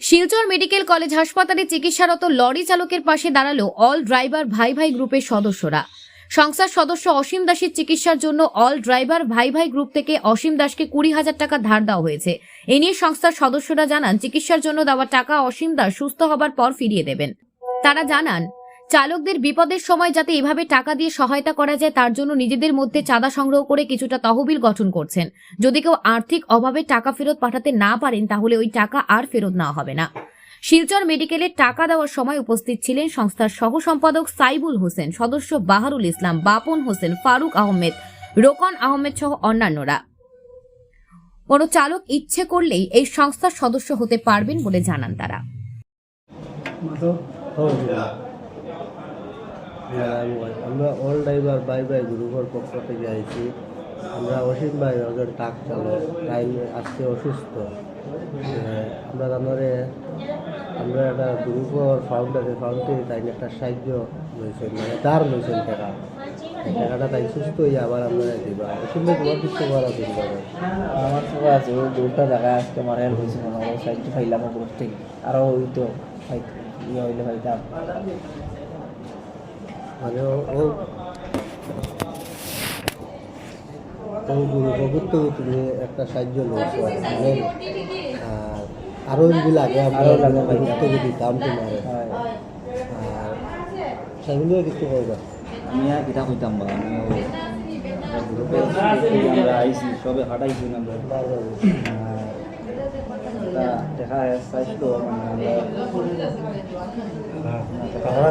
Silchar medical college হাসপাতালে চিকিৎসারত lorry চালকের পাশে দাঁড়াল অল ড্রাইভার ভাই ভাই গ্রুপের সদস্যরা। সংস্থার সদস্য অসীম দাসের চিকিৎসার জন্য অল ড্রাইভার ভাই ভাই গ্রুপ থেকে অসীম দাসকে কুড়ি হাজার টাকা ধার দেওয়া হয়েছে। এ নিয়ে সংস্থার সদস্যরা জানান, চিকিৎসার জন্য দেওয়া টাকা অসীম দাস সুস্থ হবার পর ফিরিয়ে দেবেন। তারা জানান চালকদের বিপদের সময় যাতে এভাবে টাকা দিয়ে সহায়তা করা যায় তার জন্য নিজেদের মধ্যে চাঁদা সংগ্রহ করে কিছুটা তহবিল গঠন করছেন। যদি কেউ আর্থিক অভাবে টাকা ফেরত পাঠাতে না পারেন তাহলে ওই টাকা আর ফেরত নেওয়া হবে না। শিলচর মেডিকেলে টাকা দেওয়ার সময় উপস্থিত ছিলেন সংস্থার সহ সম্পাদক সাইবুল হোসেন সদস্য বাহারুল ইসলাম বাপন হোসেন ফারুক আহমেদ রোকন আহমেদ সহ অন্যান্যরা। কোনো চালক ইচ্ছে করলেই এই সংস্থার সদস্য হতে পারবেন বলে জানান তারা। আমরা অল ড্রাইভার বাই বাই গ্রুপের পক্ষ থেকে আইছি। আমরা অসীম ভাই একজন ট্রাক চালক তাই আজকে অসুস্থ। আমরা জানারে আমরা একটা গ্রুপের ফাউন্ড আছে ফাউন্ডে তাই একটা সাহায্য লইছেন মানে তার লইছেন টাকা। টাকাটা তাই সুস্থ হয়ে আবার আমরা দিবা। অসীম ভাই তোমার কিছু করা দিন আমার তো আছে ওই দুটা জায়গায় আজকে আমার হেল্প হয়েছে না ওই ফাইলাম গ্রুপ থেকে। আরও ওই তো ইয়ে হইলে ফাইতাম মানে ও ও- গ্রুপ তুমি একটা সাহায্য লইছো মানে আর আরও যদি লাগে আমরা লাগে ভাই। গুরুত্ব দিতাম তোমার আর সেগুলো কিছু করবা আমি আর কিতা কইতাম বা আমি গ্রুপে আমরা আইছি সবে হাঁটাইছি আমরা। দেখা চাইছিল মানে আমরা